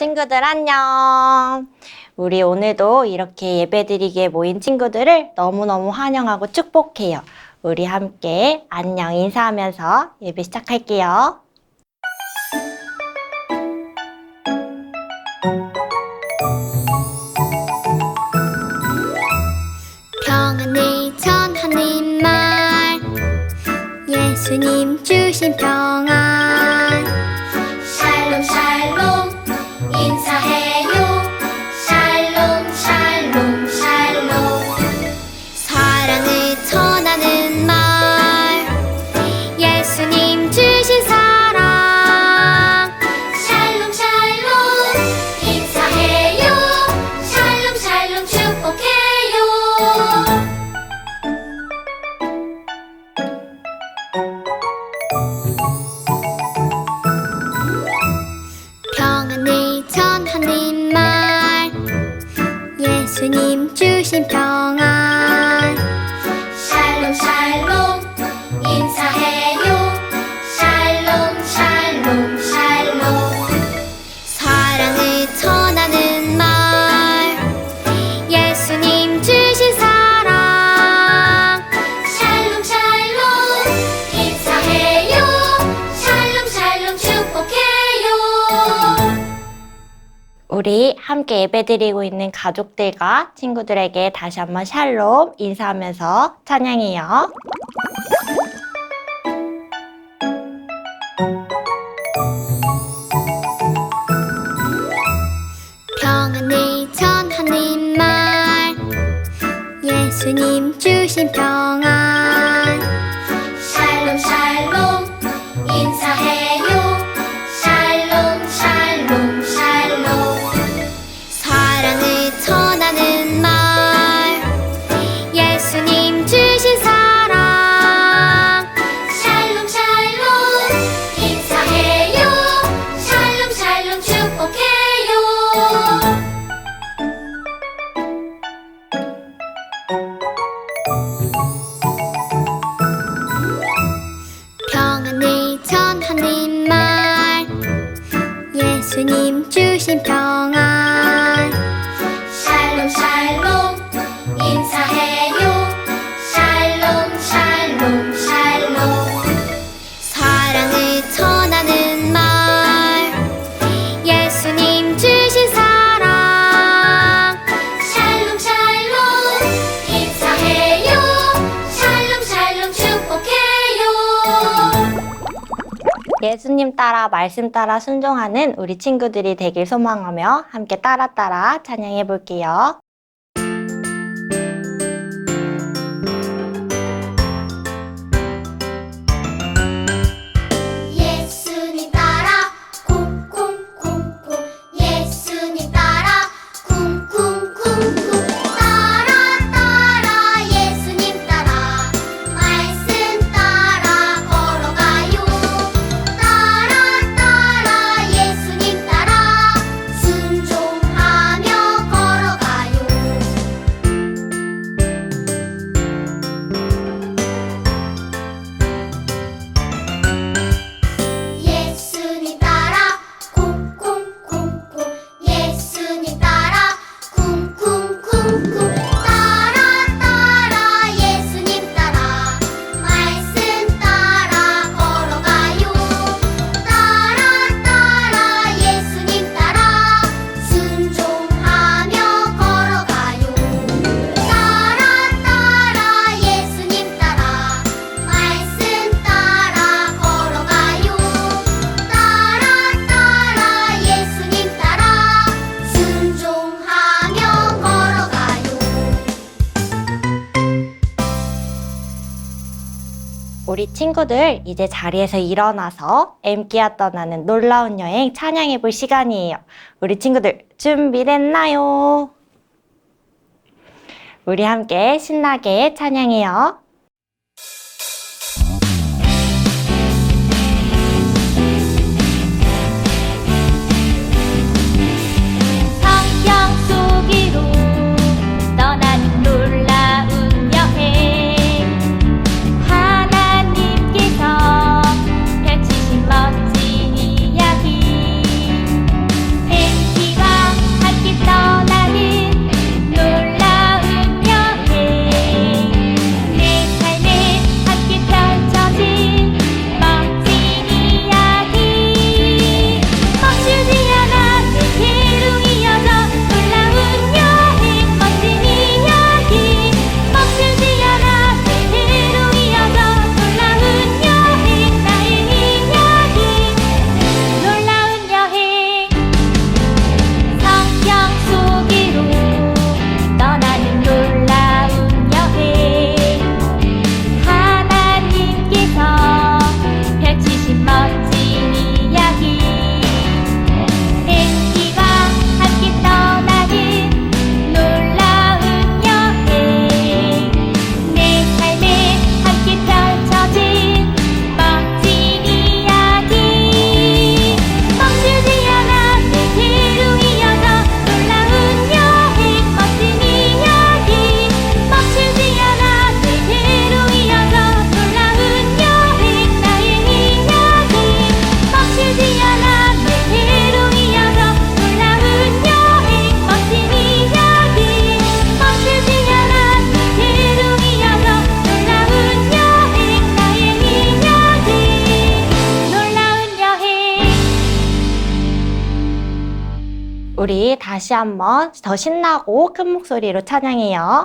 친구들 안녕. 우리 오늘도 이렇게 예배드리기에 모인 친구들을 너무너무 환영하고 축복해요. 우리 함께 안녕 인사하면서 예배 시작할게요. 평안을 전하는 말 예수님 주신 평안 예수님 주신 평안 우리 함께 예배드리고 있는 가족들과 친구들에게 다시 한번 샬롬 인사하면서 찬양해요. 평안을 전하는 말. 예수님 주신 평안. 샬롬 샬롬 예수님 따라 말씀 따라 순종하는 우리 친구들이 되길 소망하며 함께 따라 따라 찬양해 볼게요. 이제 자리에서 일어나서 엠기야 떠나는 놀라운 여행 찬양해 볼 시간이에요. 우리 친구들 준비됐나요? 우리 함께 신나게 찬양해요. 우리 다시 한번 더 신나고 큰 목소리로 찬양해요.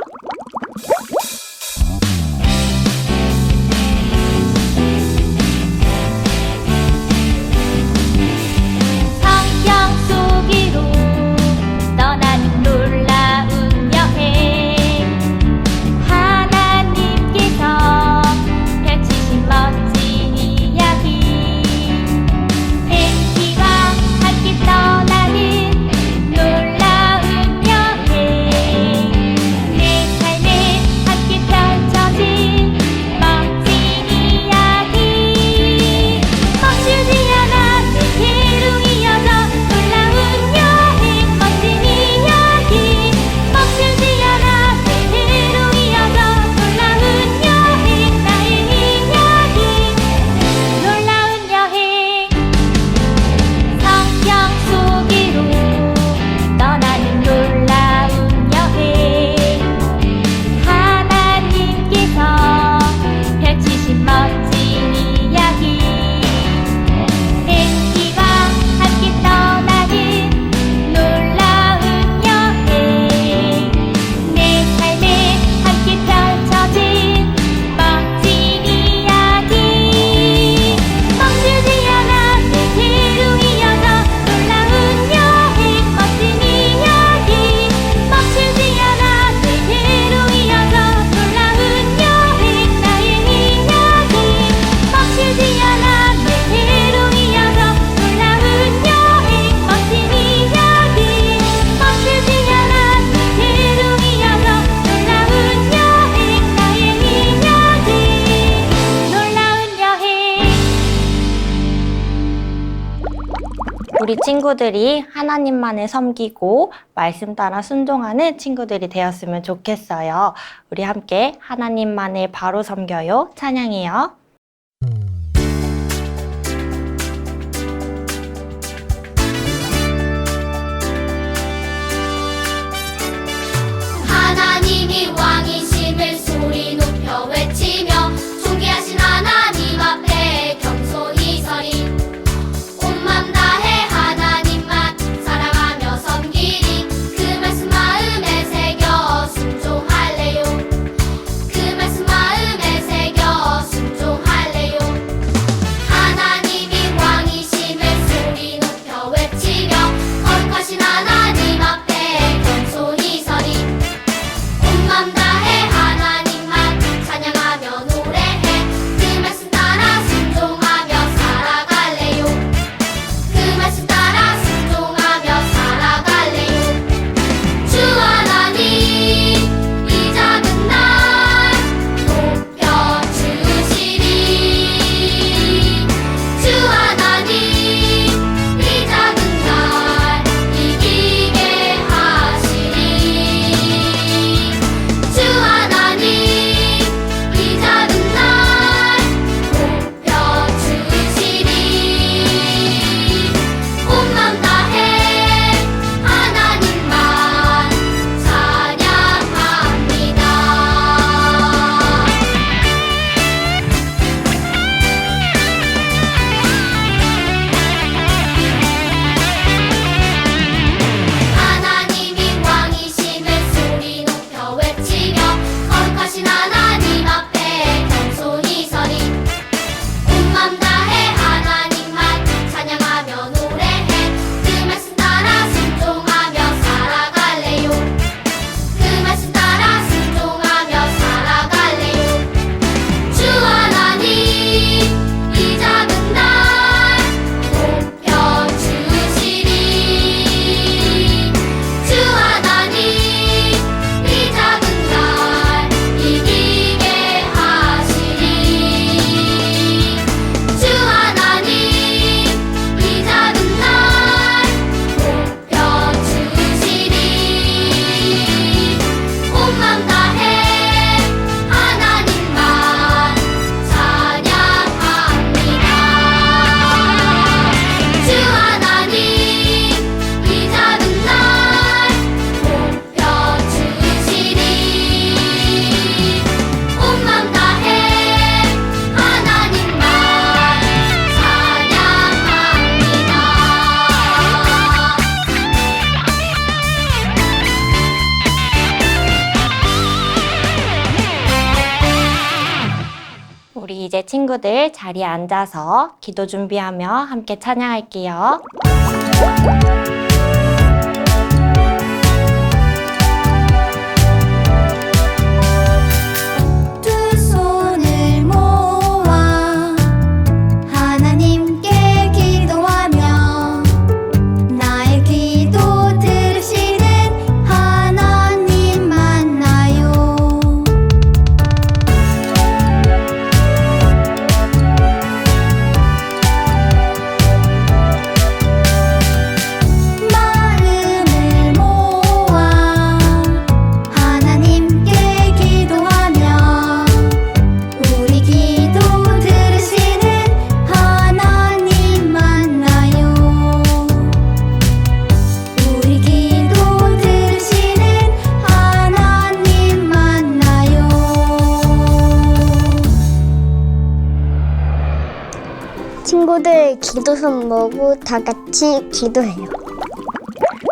우리 친구들이 하나님만을 섬기고 말씀 따라 순종하는 친구들이 되었으면 좋겠어요. 우리 함께 하나님만을 바로 섬겨요. 찬양해요. 친구들 자리에 앉아서 기도 준비하며 함께 찬양할게요. 다 같이 기도해요.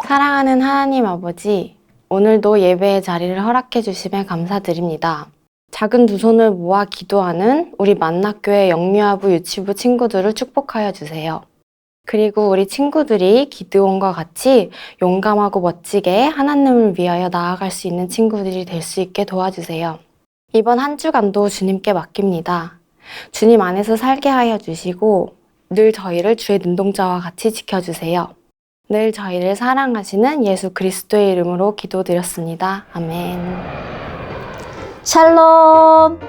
사랑하는 하나님 아버지, 오늘도 예배의 자리를 허락해 주심에 감사드립니다. 작은 두 손을 모아 기도하는 우리 만나교회 영유아부 유치부 친구들을 축복하여 주세요. 그리고 우리 친구들이 기드온과 같이 용감하고 멋지게 하나님을 위하여 나아갈 수 있는 친구들이 될 수 있게 도와주세요. 이번 한 주간도 주님께 맡깁니다. 주님 안에서 살게 하여 주시고 늘 저희를 주의 눈동자와 같이 지켜주세요. 늘 저희를 사랑하시는 예수 그리스도의 이름으로 기도드렸습니다. 아멘. 샬롬!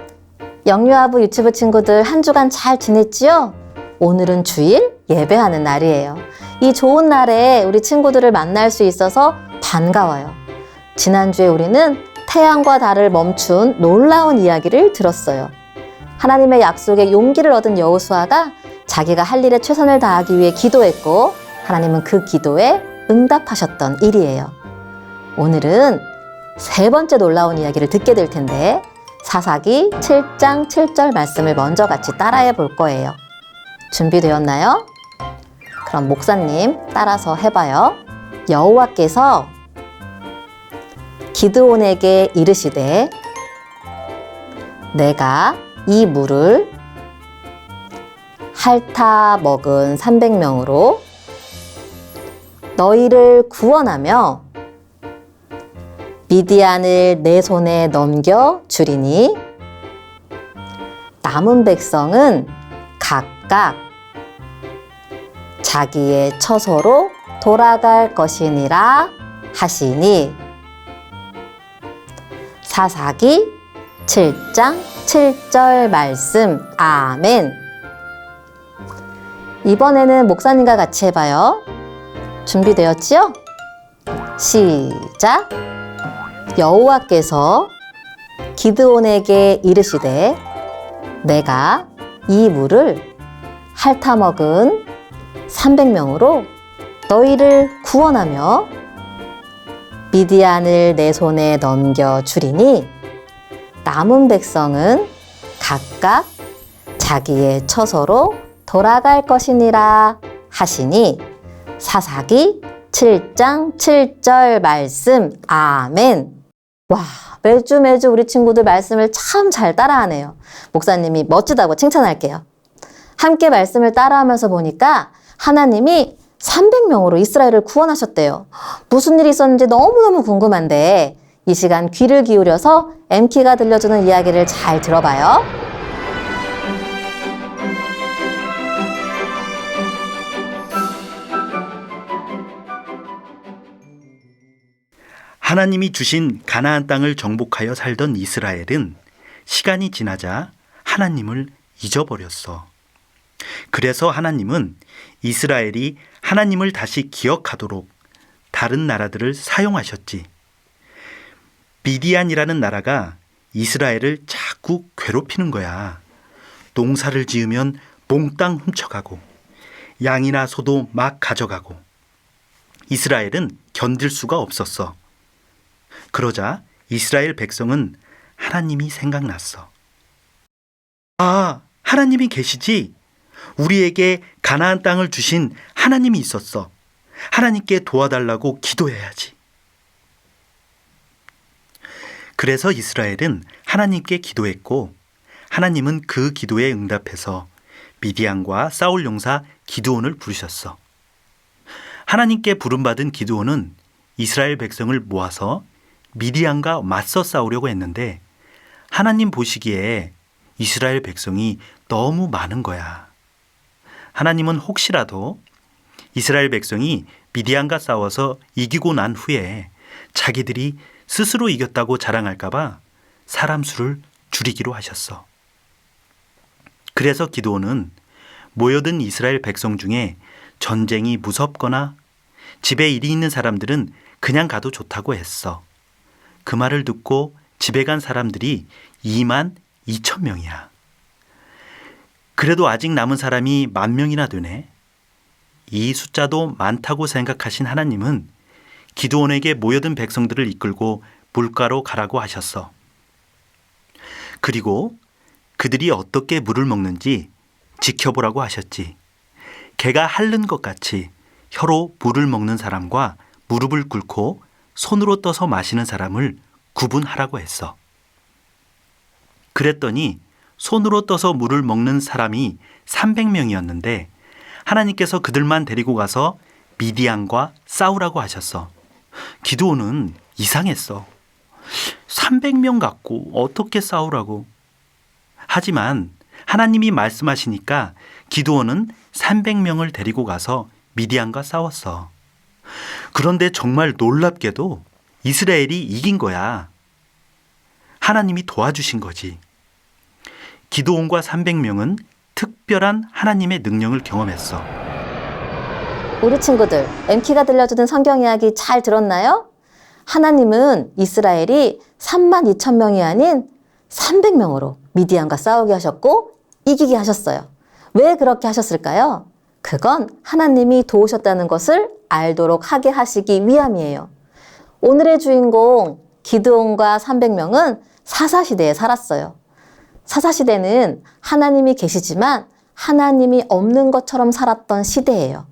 영유아부 유튜브 친구들 한 주간 잘 지냈지요? 오늘은 주일 예배하는 날이에요. 이 좋은 날에 우리 친구들을 만날 수 있어서 반가워요. 지난주에 우리는 태양과 달을 멈춘 놀라운 이야기를 들었어요. 하나님의 약속에 용기를 얻은 여호수아가 자기가 할 일에 최선을 다하기 위해 기도했고 하나님은 그 기도에 응답하셨던 일이에요. 오늘은 세 번째 놀라운 이야기를 듣게 될 텐데 사사기 7장 7절 말씀을 먼저 같이 따라해 볼 거예요. 준비되었나요? 그럼 목사님 따라서 해봐요. 여호와께서 기드온에게 이르시되 내가 이 물을 핥아 먹은 300명으로 너희를 구원하며 미디안을 내 손에 넘겨 주리니 남은 백성은 각각 자기의 처소로 돌아갈 것이니라 하시니. 사사기 7장 7절 말씀. 아멘 이번에는 목사님과 같이 해봐요 준비되었지요? 시작 여호와께서 기드온에게 이르시되 내가 이 물을 핥아 먹은 300명으로 너희를 구원하며 미디안을 내 손에 넘겨 주리니 남은 백성은 각각 자기의 처소로 돌아갈 것이니라 하시니 사사기 7장 7절 말씀 아멘. 와, 매주 매주 우리 친구들 말씀을 참 잘 따라하네요. 목사님이 멋지다고 칭찬할게요. 함께 말씀을 따라하면서 보니까 하나님이 300명으로 이스라엘을 구원하셨대요. 무슨 일이 있었는지 너무너무 궁금한데 이 시간 귀를 기울여서 엠키가 들려주는 이야기를 잘 들어봐요. 하나님이 주신 가나안 땅을 정복하여 살던 이스라엘은 시간이 지나자 하나님을 잊어버렸어. 그래서 하나님은 이스라엘이 하나님을 다시 기억하도록 다른 나라들을 사용하셨지. 미디안이라는 나라가 이스라엘을 자꾸 괴롭히는 거야. 농사를 지으면 몽땅 훔쳐가고 양이나 소도 막 가져가고 이스라엘은 견딜 수가 없었어. 그러자 이스라엘 백성은 하나님이 생각났어. 아, 하나님이 계시지? 우리에게 가나안 땅을 주신 하나님이 있었어. 하나님께 도와달라고 기도해야지. 그래서 이스라엘은 하나님께 기도했고 하나님은 그 기도에 응답해서 미디안과 싸울 용사 기드온을 부르셨어. 하나님께 부름받은 기드온은 이스라엘 백성을 모아서 미디안과 맞서 싸우려고 했는데 하나님 보시기에 이스라엘 백성이 너무 많은 거야. 하나님은 혹시라도 이스라엘 백성이 미디안과 싸워서 이기고 난 후에 자기들이 스스로 이겼다고 자랑할까봐 사람 수를 줄이기로 하셨어. 그래서 기도원은 모여든 이스라엘 백성 중에 전쟁이 무섭거나 집에 일이 있는 사람들은 그냥 가도 좋다고 했어. 그 말을 듣고 집에 간 사람들이 2만 2천 명이야. 그래도 아직 남은 사람이 만 명이나 되네. 이 숫자도 많다고 생각하신 하나님은 기도원에게 모여든 백성들을 이끌고 물가로 가라고 하셨어. 그리고 그들이 어떻게 물을 먹는지 지켜보라고 하셨지. 개가 핥는 것 같이 혀로 물을 먹는 사람과 무릎을 꿇고 손으로 떠서 마시는 사람을 구분하라고 했어. 그랬더니 손으로 떠서 물을 먹는 사람이 300명이었는데 하나님께서 그들만 데리고 가서 미디안과 싸우라고 하셨어. 기도는 이상했어. 300명 갖고 어떻게 싸우라고. 하지만 하나님이 말씀하시니까 기도원은 300명을 데리고 가서 미디안과 싸웠어. 그런데 정말 놀랍게도 이스라엘이 이긴 거야. 하나님이 도와주신 거지. 기도원과 300명은 특별한 하나님의 능력을 경험했어. 우리 친구들, 엠키가 들려주는 성경 이야기 잘 들었나요? 하나님은 이스라엘이 3만 2천 명이 아닌 300명으로 미디안과 싸우게 하셨고 이기게 하셨어요. 왜 그렇게 하셨을까요? 그건 하나님이 도우셨다는 것을 알도록 하게 하시기 위함이에요. 오늘의 주인공 기드온과 300명은 사사시대에 살았어요. 사사시대는 하나님이 계시지만 하나님이 없는 것처럼 살았던 시대예요.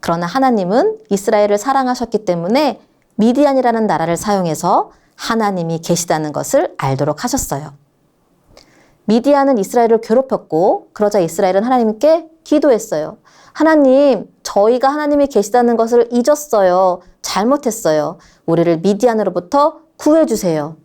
그러나 하나님은 이스라엘을 사랑하셨기 때문에 미디안이라는 나라를 사용해서 하나님이 계시다는 것을 알도록 하셨어요. 미디안은 이스라엘을 괴롭혔고 그러자 이스라엘은 하나님께 기도했어요. 하나님, 저희가 하나님이 계시다는 것을 잊었어요. 잘못했어요. 우리를 미디안으로부터 구해주세요.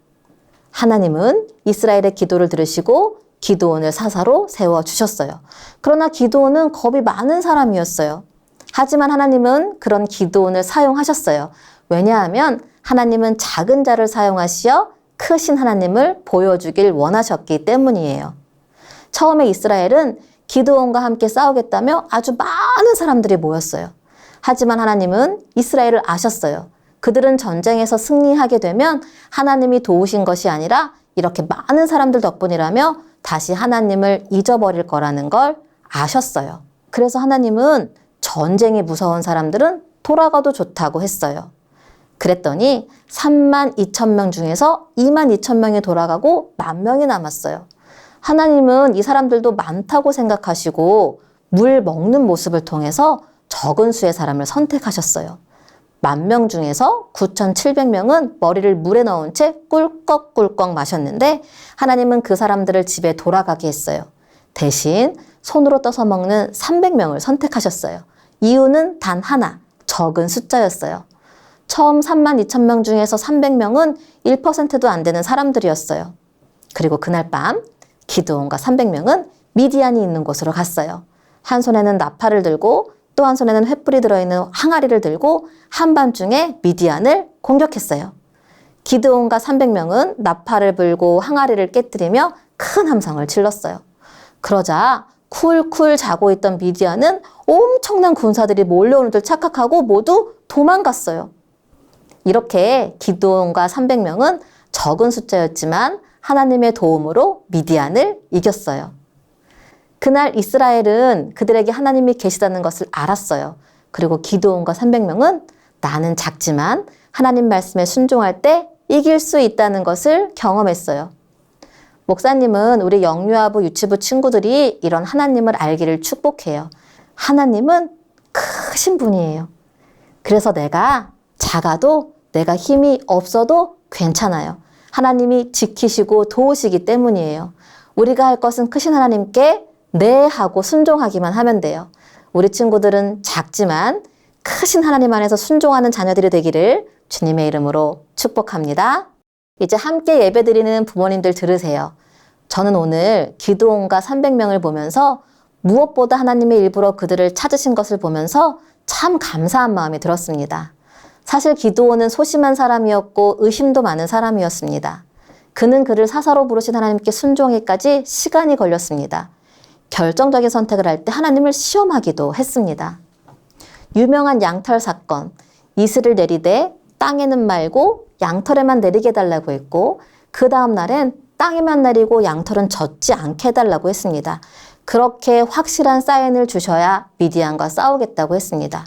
하나님은 이스라엘의 기도를 들으시고 기도원을 사사로 세워 주셨어요. 그러나 기도원은 겁이 많은 사람이었어요. 하지만 하나님은 그런 기도원을 사용하셨어요. 왜냐하면 하나님은 작은 자를 사용하시어 크신 하나님을 보여주길 원하셨기 때문이에요. 처음에 이스라엘은 기도원과 함께 싸우겠다며 아주 많은 사람들이 모였어요. 하지만 하나님은 이스라엘을 아셨어요. 그들은 전쟁에서 승리하게 되면 하나님이 도우신 것이 아니라 이렇게 많은 사람들 덕분이라며 다시 하나님을 잊어버릴 거라는 걸 아셨어요. 그래서 하나님은 전쟁이 무서운 사람들은 돌아가도 좋다고 했어요. 그랬더니 3만 2천 명 중에서 2만 2천 명이 돌아가고 만 명이 남았어요. 하나님은 이 사람들도 많다고 생각하시고 물 먹는 모습을 통해서 적은 수의 사람을 선택하셨어요. 만 명 중에서 9,700명은 머리를 물에 넣은 채 꿀꺽꿀꺽 마셨는데 하나님은 그 사람들을 집에 돌아가게 했어요. 대신 손으로 떠서 먹는 300명을 선택하셨어요. 이유는 단 하나, 적은 숫자였어요. 처음 3만 2천 명 중에서 300명은 1%도 안 되는 사람들이었어요. 그리고 그날 밤 기드온과 300명은 미디안이 있는 곳으로 갔어요. 한 손에는 나팔을 들고 또 한 손에는 횃불이 들어있는 항아리를 들고 한밤중에 미디안을 공격했어요. 기드온과 300명은 나팔을 불고 항아리를 깨뜨리며 큰 함성을 질렀어요. 그러자 쿨쿨 자고 있던 미디안은 엄청난 군사들이 몰려오는 줄 착각하고 모두 도망갔어요. 이렇게 기드온과 300명은 적은 숫자였지만 하나님의 도움으로 미디안을 이겼어요. 그날 이스라엘은 그들에게 하나님이 계시다는 것을 알았어요. 그리고 기도원과 300명은 나는 작지만 하나님 말씀에 순종할 때 이길 수 있다는 것을 경험했어요. 목사님은 우리 영유아부 유치부 친구들이 이런 하나님을 알기를 축복해요. 하나님은 크신 분이에요. 그래서 내가 작아도 내가 힘이 없어도 괜찮아요. 하나님이 지키시고 도우시기 때문이에요. 우리가 할 것은 크신 하나님께 네 하고 순종하기만 하면 돼요. 우리 친구들은 작지만 크신 하나님 안에서 순종하는 자녀들이 되기를 주님의 이름으로 축복합니다. 이제 함께 예배드리는 부모님들 들으세요. 저는 오늘 기도원과 300명을 보면서 무엇보다 하나님의 일부러 그들을 찾으신 것을 보면서 참 감사한 마음이 들었습니다. 사실 기도원은 소심한 사람이었고 의심도 많은 사람이었습니다. 그는 그를 사사로 부르신 하나님께 순종하기까지 시간이 걸렸습니다. 결정적인 선택을 할 때 하나님을 시험하기도 했습니다. 유명한 양털 사건, 이슬을 내리되 땅에는 말고 양털에만 내리게 해달라고 했고 그 다음 날엔 땅에만 내리고 양털은 젖지 않게 해달라고 했습니다. 그렇게 확실한 사인을 주셔야 미디안과 싸우겠다고 했습니다.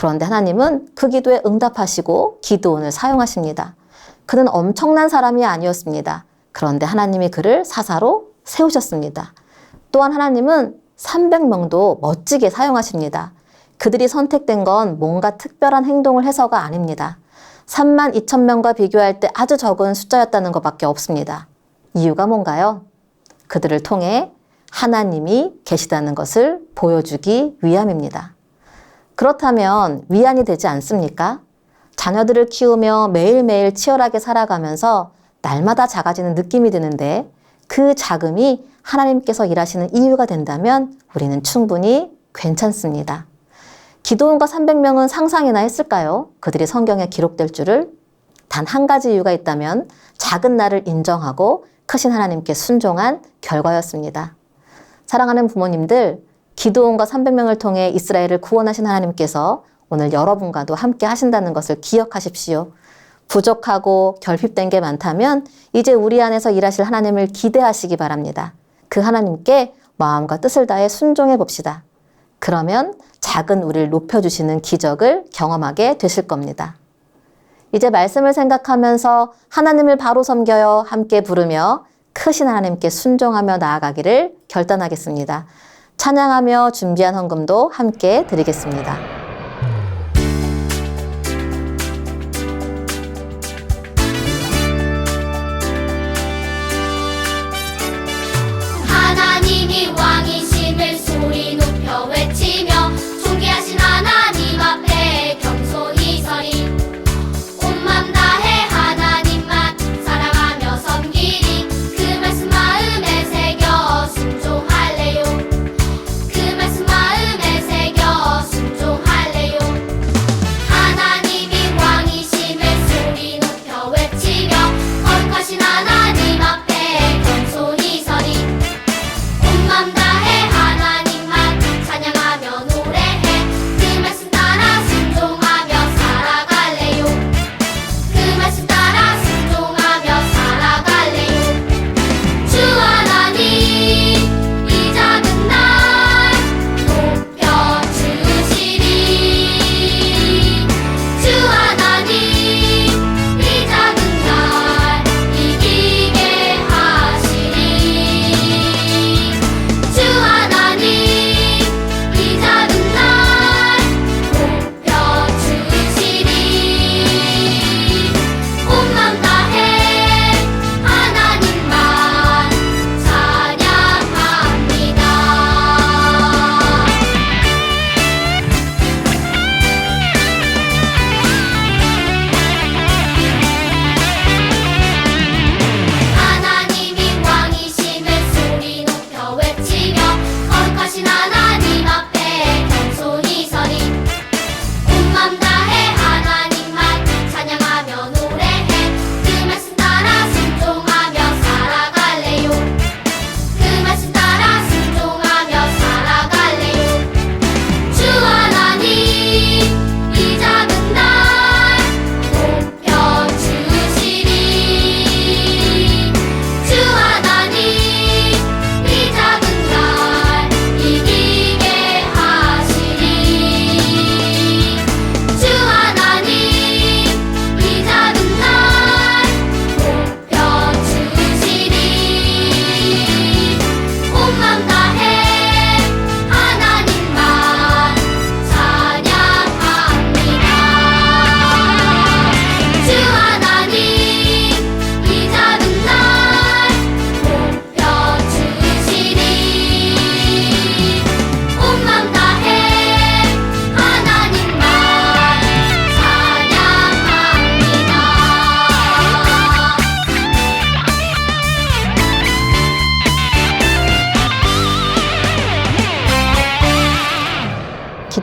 그런데 하나님은 그 기도에 응답하시고 기도원을 사용하십니다. 그는 엄청난 사람이 아니었습니다. 그런데 하나님이 그를 사사로 세우셨습니다. 또한 하나님은 300명도 멋지게 사용하십니다. 그들이 선택된 건 뭔가 특별한 행동을 해서가 아닙니다. 3만 2천 명과 비교할 때 아주 적은 숫자였다는 것밖에 없습니다. 이유가 뭔가요? 그들을 통해 하나님이 계시다는 것을 보여주기 위함입니다. 그렇다면 위안이 되지 않습니까? 자녀들을 키우며 매일매일 치열하게 살아가면서 날마다 작아지는 느낌이 드는데 그 자금이 하나님께서 일하시는 이유가 된다면 우리는 충분히 괜찮습니다. 기도원과 300명은 상상이나 했을까요? 그들이 성경에 기록될 줄을 단 한 가지 이유가 있다면 작은 나를 인정하고 크신 하나님께 순종한 결과였습니다. 사랑하는 부모님들, 기도원과 300명을 통해 이스라엘을 구원하신 하나님께서 오늘 여러분과도 함께 하신다는 것을 기억하십시오. 부족하고 결핍된 게 많다면 이제 우리 안에서 일하실 하나님을 기대하시기 바랍니다. 그 하나님께 마음과 뜻을 다해 순종해 봅시다. 그러면 작은 우리를 높여주시는 기적을 경험하게 되실 겁니다. 이제 말씀을 생각하면서 하나님을 바로 섬겨요 함께 부르며 크신 하나님께 순종하며 나아가기를 결단하겠습니다. 찬양하며 준비한 헌금도 함께 드리겠습니다.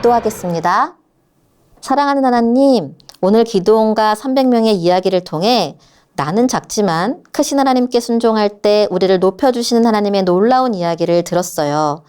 기도하겠습니다. 사랑하는 하나님, 오늘 기도원과 300명의 이야기를 통해 나는 작지만 크신 하나님께 순종할 때 우리를 높여주시는 하나님의 놀라운 이야기를 들었어요.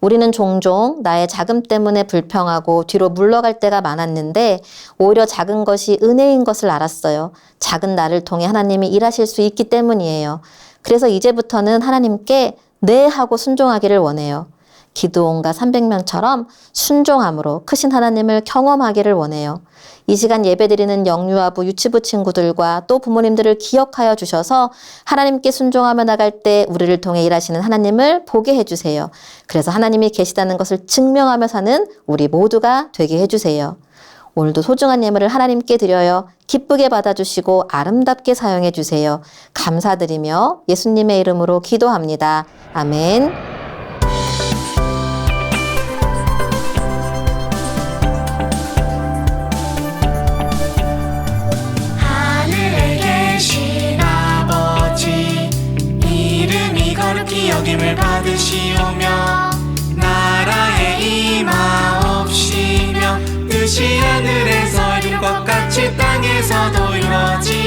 우리는 종종 나의 작음 때문에 불평하고 뒤로 물러갈 때가 많았는데 오히려 작은 것이 은혜인 것을 알았어요. 작은 나를 통해 하나님이 일하실 수 있기 때문이에요. 그래서 이제부터는 하나님께 네 하고 순종하기를 원해요. 기도원과 300명처럼 순종함으로 크신 하나님을 경험하기를 원해요. 이 시간 예배드리는 영유아부 유치부 친구들과 또 부모님들을 기억하여 주셔서 하나님께 순종하며 나갈 때 우리를 통해 일하시는 하나님을 보게 해주세요. 그래서 하나님이 계시다는 것을 증명하며 사는 우리 모두가 되게 해주세요. 오늘도 소중한 예물을 하나님께 드려요. 기쁘게 받아주시고 아름답게 사용해 주세요. 감사드리며 예수님의 이름으로 기도합니다. 아멘. 하늘에서 이룬 것 같이 땅에서도 이루어지